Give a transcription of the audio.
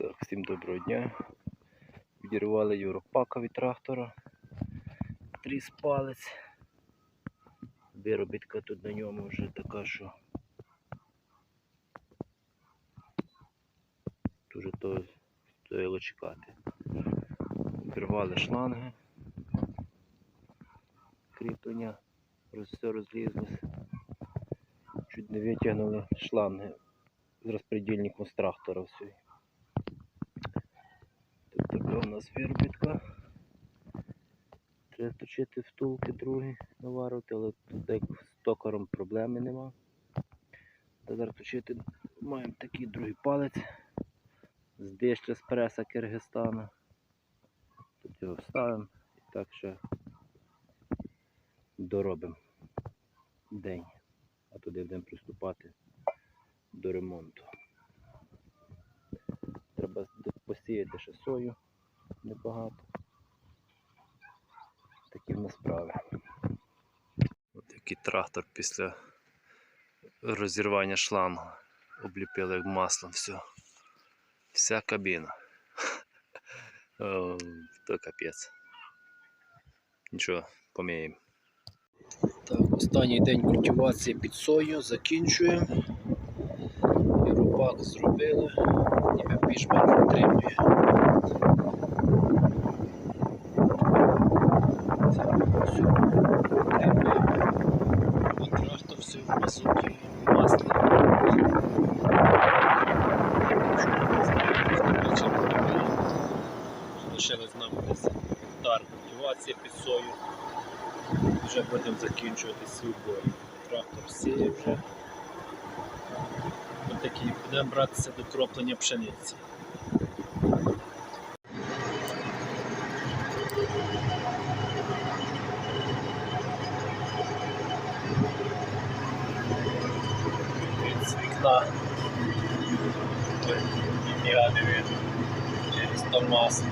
Так, всім доброго дня. Відірвали Європака від трактора. Тріс палець. Виробітка тут на ньому вже така, що дуже то стоїло чекати. Обірвали шланги. Кріплення все розлізлось. Чуть не витягнули шланги з розпредільником з трактора всього. У нас виробітка. Треба точити втулки другі, наварити, але тут як з токаром проблеми нема. Зараз точити маємо такий другий палець з деща з преса Киргизстана. Тут його вставимо і так ще доробимо день. А туди будемо приступати до ремонту. Треба посіяти ще сою небагато. Такі в нас справи. Такий трактор після розірвання шлангу. Обліпили маслом все. Вся кабіна. То капець. Нічого, поміємо. Так, останній день культивації під сою закінчуємо. Європак зробили, ніби більш-менш отримує. Отримує. Контрасту все в мазуті, в маслі. Залишилось нам десь гектар культивації під сою. Вже будемо закінчувати свій бой. Трактор сіє вже. Такі будемо братися до кроплення пшениці. на Ніфіга не видно через то масло.